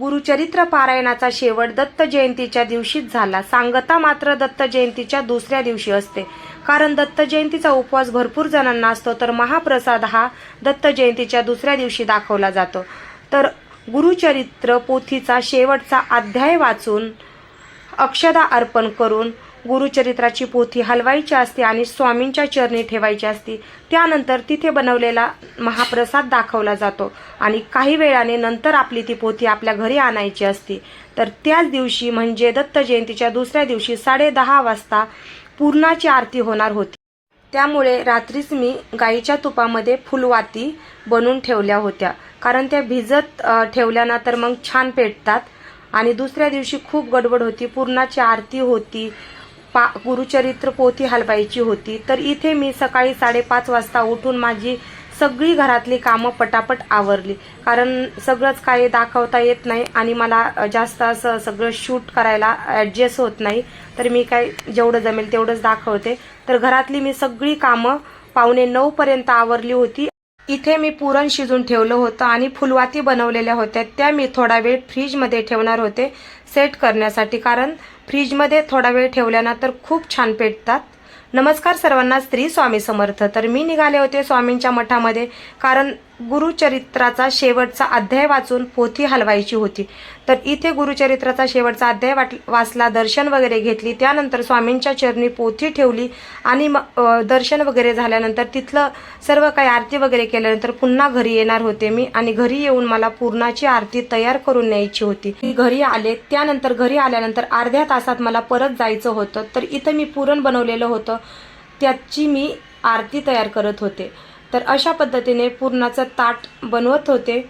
गुरुचरित्र पारायणाचा शेवट दत्त जयंतीच्या दिवशीच झाला. सांगता मात्र दत्त जयंतीच्या दुसऱ्या दिवशी असते. कारण दत्त जयंतीचा उपवास भरपूर जणांना असतो तर महाप्रसाद हा दत्त जयंतीच्या दुसऱ्या दिवशी दाखवला जातो. तर गुरुचरित्र पोथीचा शेवटचा अध्याय वाचून अक्षदा अर्पण करून गुरुचरित्राची पोथी हलवायची असते आणि स्वामींच्या चरणी ठेवायची असते. त्यानंतर तिथे बनवलेला महाप्रसाद दाखवला जातो आणि काही वेळाने नंतर आपली ती पोथी आपल्या घरी आणायची असते. तर त्याच दिवशी म्हणजे दत्त जयंतीच्या दुसऱ्या दिवशी साडे दहा वाजता पूर्णाची आरती होणार होती. त्यामुळे रात्रीच मी गाईच्या तुपामध्ये फुलवाती बनवून ठेवल्या होत्या. कारण त्या भिजत अ, ठेवल्या ना तर मग छान पेटतात. आणि दुसऱ्या दिवशी खूप गडबड होती. पूर्णाची आरती होती. पा गुरुचरित्र पोथी हलवायची होती. तर इथे मी सकाळी साडेपाच वाजता उठून माझी सगळी घरातली कामं पटापट आवरली. कारण सगळंच काही दाखवता येत नाही आणि मला जास्त असं सगळं शूट करायला ॲडजस्ट होत नाही. तर मी काय जेवढं जमेल तेवढंच दाखवते. तर घरातली मी सगळी कामं पावणे नऊपर्यंत आवरली होती. इथे मी पुरण शिजून ठेवलं होतं आणि फुलवाती बनवलेल्या होत्या. त्या मी थोडा वेळ फ्रीजमध्ये ठेवणार होते. सेट करण्यासाठी. कारण फ्रीजमध्ये थोडा वेळ ठेवल्यानंतर खूप छान पेटतात. नमस्कार सर्वांना स्त्री स्वामी समर्थ. तर मी निघाले होते स्वामींच्या मठामध्ये कारण गुरुचरित्राचा शेवटचा अध्याय वाचून पोथी हलवायची होती. तर इथे गुरुचरित्राचा शेवटचा अध्याय वाट वाचला दर्शन वगैरे घेतली. त्यानंतर स्वामींच्या चरणी पोथी ठेवली आणि मग दर्शन वगैरे झाल्यानंतर तिथलं सर्व काही आरती वगैरे केल्यानंतर पुन्हा घरी येणार होते मी आणि घरी येऊन मला पूर्णाची आरती तयार करून न्यायची होती. मी घरी आले. त्यानंतर घरी आल्यानंतर अर्ध्या तासात मला परत जायचं होतं. तर इथं मी पुरण बनवलेलं होतं. त्याची मी आरती तयार करत होते. तर अशा पद्धतीने पुरणाचं ताट बनवत होते.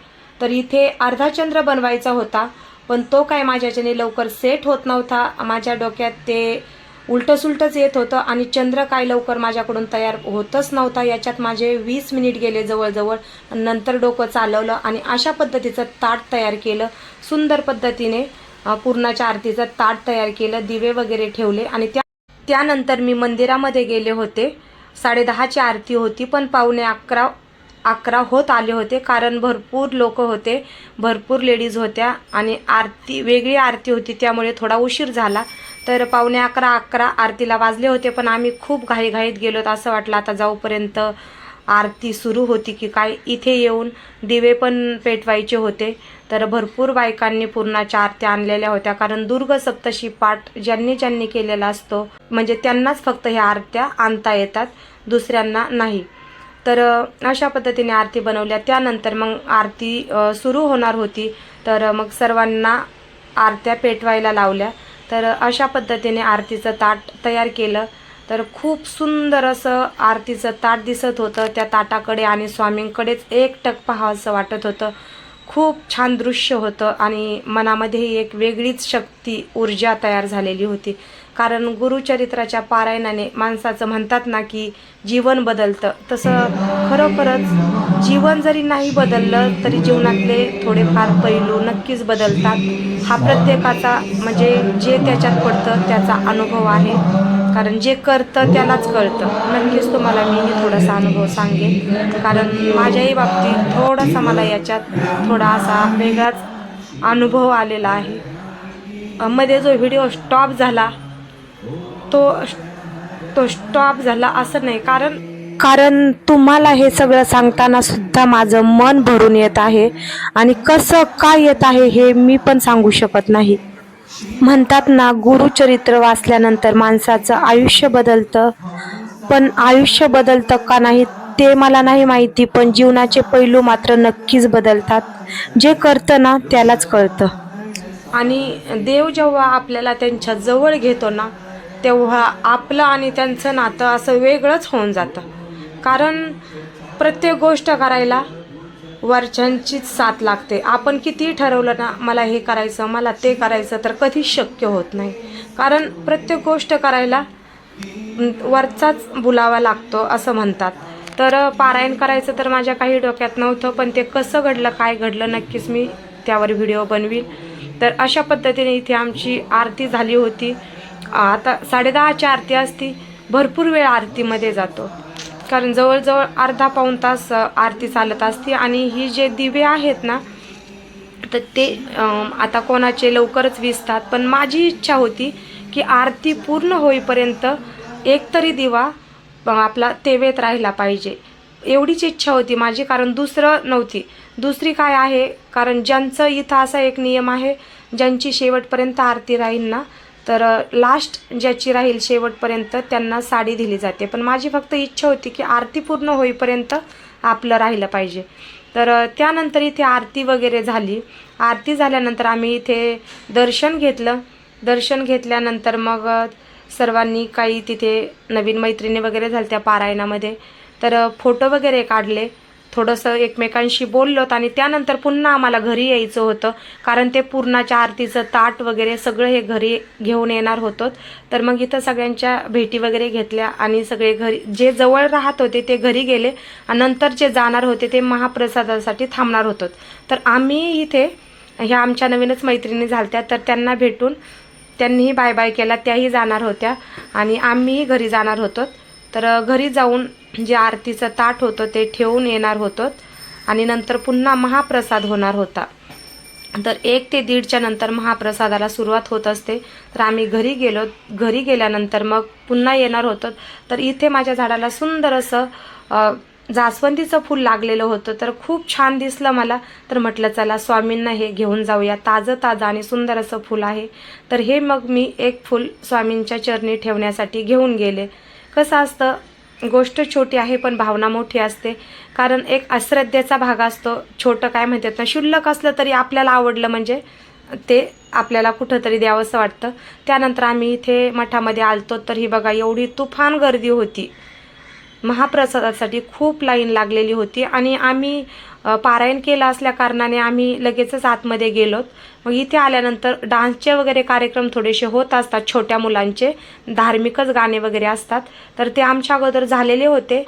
तर इथे अर्धा चंद्र बनवायचा होता पण तो काय माझ्याच्याने लवकर सेट होत नव्हता. माझ्या डोक्यात ते उलटंसुलटंच येत होतं आणि चंद्र काय लवकर माझ्याकडून तयार होतच नव्हता. याच्यात माझे वीस मिनिट गेले जवळजवळ. नंतर डोकं चालवलं आणि अशा पद्धतीचं ताट तयार केलं. सुंदर पद्धतीने पूर्णाच्या आरतीचं ताट तयार केलं. दिवे वगैरे ठेवले आणि त्या त्यानंतर मी मंदिरामध्ये गेले होते. साडेदहाची आरती होती पण पावणे अकरा अकरा होत आले होते कारण भरपूर लोक होते भरपूर लेडीज होत्या आणि आरती वेगळी आरती होती त्यामुळे थोडा उशीर झाला. तर पावणे अकरा अकरा आरतीला वाजले होते पण आम्ही खूप घाईघाईत गेलो असं वाटलं आता जाऊपर्यंत आरती सुरू होती की काय इथे येऊन दिवे पण पेटवायचे होते. तर भरपूर बायकांनी पूर्णाच्या आरत्या आणलेल्या होत्या. कारण दुर्ग सप्तशी पाठ ज्यांनी ज्यांनी केलेला असतो म्हणजे त्यांनाच फक्त ह्या आरत्या आणता येतात दुसऱ्यांना नाही. तर अशा पद्धतीने आरती बनवल्या. त्यानंतर मग आरती सुरू होणार होती. तर मग सर्वांना आरत्या पेटवायला लावल्या. तर अशा पद्धतीने आरतीचं ताट तयार केलं. तर खूप सुंदर असं आरतीचं ताट दिसत होतं. त्या ताटाकडे आणि स्वामींकडेच एकटक पाहावंसं वाटत होतं. खूप छान दृश्य होतं आणि मनामध्येही एक वेगळीच शक्ती ऊर्जा तयार झालेली होती. कारण गुरुचरित्राच्या पारायणाने माणसाचं म्हणतात ना की जीवन बदलतं. तसं खरोखरच जीवन जरी नाही बदललं तरी जीवनातले थोडेफार पैलू नक्कीच बदलतात. हा प्रत्येकाचा म्हणजे जे त्याच्यात पडतं त्याचा अनुभव आहे. कारण जे करतं त्यालाच कळतं. नक्कीच तुम्हाला मी थोडासा अनुभव सांगेन. कारण माझ्याही बाबतीत थोडासा मला याच्यात थोडा असा वेगळाच अनुभव आलेला आहे. मध्ये जो व्हिडिओ स्टॉप झाला तो तो स्टॉप झाला असं नाही. कारण कारण तुम्हाला हे सगळं सांगताना सुद्धा माझं मन भरून येत आहे. आणि कसं काय येत आहे हे मी पण सांगू शकत नाही. म्हणतात ना गुरुचरित्र वाचल्यानंतर माणसाचं आयुष्य बदलतं. पण आयुष्य बदलतं का नाही ते मला नाही माहिती पण जीवनाचे पैलू मात्र नक्कीच बदलतात. जे करतं ना त्यालाच कळतं. आणि देव जेव्हा आपल्याला त्यांच्या जवळ घेतो ना तेव्हा आपलं आणि त्यांचं नातं असं वेगळंच होऊन जातं. कारण प्रत्येक गोष्ट करायला वरच्यांचीच साथ लागते. आपण कितीही ठरवलं ना मला हे करायचं मला ते करायचं तर कधीच शक्य होत नाही. कारण प्रत्येक गोष्ट करायला वरचाच बुलावा लागतो असं म्हणतात. तर पारायण करायचं तर माझ्या काही डोक्यात नव्हतं पण ते कसं घडलं काय घडलं नक्कीच मी त्यावर व्हिडिओ बनवीन. तर अशा पद्धतीने इथे आमची आरती झाली होती. आता साडेदहाची आरती असती भरपूर वेळ आरतीमध्ये जातो. कारण जवळजवळ अर्धा पाऊण तास आरती चालत असते आणि ही जे दिवे आहेत ना तर ते आता कोणाचे लवकरच विसतात. पण माझी इच्छा होती की आरती पूर्ण होईपर्यंत एक तरी दिवा आपला तेवेत राहिला पाहिजे. एवढीच इच्छा होती माझी कारण दुसरं नव्हती. दुसरी काय आहे? कारण ज्यांचं इथं असा एक नियम आहे ज्यांची शेवटपर्यंत आरती राहील ना तर लास्ट ज्याची राहील शेवटपर्यंत त्यांना साडी दिली जाते. पण माझी फक्त इच्छा होती की आरती पूर्ण होईपर्यंत आपलं राहिलं पाहिजे. तर त्यानंतर इथे आरती वगैरे झाली. आरती झाल्यानंतर आम्ही इथे दर्शन घेतलं. दर्शन घेतल्यानंतर मग सर्वांनी काही तिथे नवीन मैत्रिणी वगैरे झाल्या त्या पारायणामध्ये. तर फोटो वगैरे काढले. थोडंसं एकमेकांशी बोललोत आणि त्यानंतर पुन्हा आम्हाला घरी यायचं होतं. कारण ते पूर्णाच्या आरतीचं ताट वगैरे सगळं हे घरी घेऊन येणार होतं तर मग इथं सगळ्यांच्या भेटी वगैरे घेतल्या आणि सगळे घरी जे जवळ राहत होते ते घरी गेले आणि नंतर जे जाणार होते ते महाप्रसादासाठी थांबणार होतं तर आम्ही इथे ह्या आमच्या नवीनच मैत्रिणी झालत्या तर त्यांना भेटून त्यांनीही बाय बाय केला त्याही जाणार होत्या आणि आम्हीही घरी जाणार होतो तर घरी जाऊन जे आरतीचं ताट होतं ते ठेवून येणार होतं आणि नंतर पुन्हा महाप्रसाद होणार होता. तर एक ते दीडच्या नंतर महाप्रसादाला सुरुवात होत असते. तर आम्ही घरी गेलो घरी गेल्यानंतर मग पुन्हा येणार होतो. तर इथे माझ्या झाडाला सुंदर असं जास्वंदीचं फूल लागलेलं होतं. तर खूप छान दिसलं मला. तर म्हटलं चला स्वामींना हे घेऊन जाऊया. ताजं ताजं आणि सुंदर असं फूल आहे. तर हे मग मी एक फूल स्वामींच्या चरणी ठेवण्यासाठी घेऊन गेले. कसं असतं गोष्ट छोटी आहे पण भावना मोठी असते. कारण एक अश्रद्धेचा भाग असतो. छोटं काय म्हणतात ना शुल्लक असलं तरी आपल्याला आवडलं म्हणजे ते आपल्याला कुठंतरी द्यावंसं वाटतं. त्यानंतर आम्ही इथे मठामध्ये आलतो तर ही बघा एवढी तुफान गर्दी होती. महाप्रसादासाठी खूप लाईन लागलेली होती आणि आम्ही पारायण केलं असल्या कारणाने आम्ही लगेचच आतमध्ये गेलोत. मग इथे आल्यानंतर डान्सचे वगैरे कार्यक्रम थोडेसे होत असतात छोट्या मुलांचे धार्मिकच गाणे वगैरे असतात. तर ते आमच्या अगोदर झालेले होते.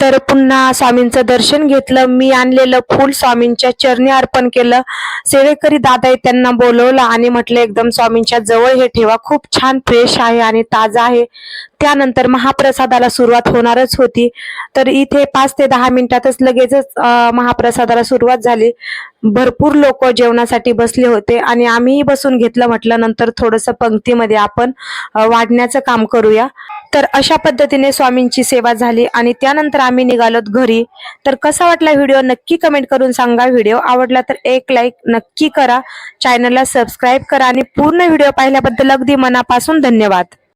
तर पुन्हा स्वामींचं दर्शन घेतलं. मी आणलेलं फूल स्वामींच्या चरणी अर्पण केलं. सेवेकरी दादा त्यांना बोलवलं आणि म्हटलं एकदम स्वामींच्या जवळ हे ठेवा. खूप छान फ्रेश आहे आणि ताजा आहे. त्यानंतर महाप्रसादाला सुरुवात होणारच होती. तर इथे पाच ते दहा मिनिटातच लगेचच महाप्रसादाला सुरुवात झाली. भरपूर लोक जेवणासाठी बसले होते आणि आम्हीही बसून घेतलं म्हटलं नंतर थोडंसं पंक्तीमध्ये आपण वाढण्याचं काम करूया. तर अशा पद्धतीने स्वामींची सेवा झाली आणि त्यानंतर आम्ही निघालोत घरी. तर कसा वाटला व्हिडिओ नक्की कमेंट करून सांगा. व्हिडिओ आवडला तर एक लाईक नक्की करा. चॅनलला सबस्क्राईब करा आणि पूर्ण व्हिडिओ पाहिल्याबद्दल अगदी मनापासून धन्यवाद.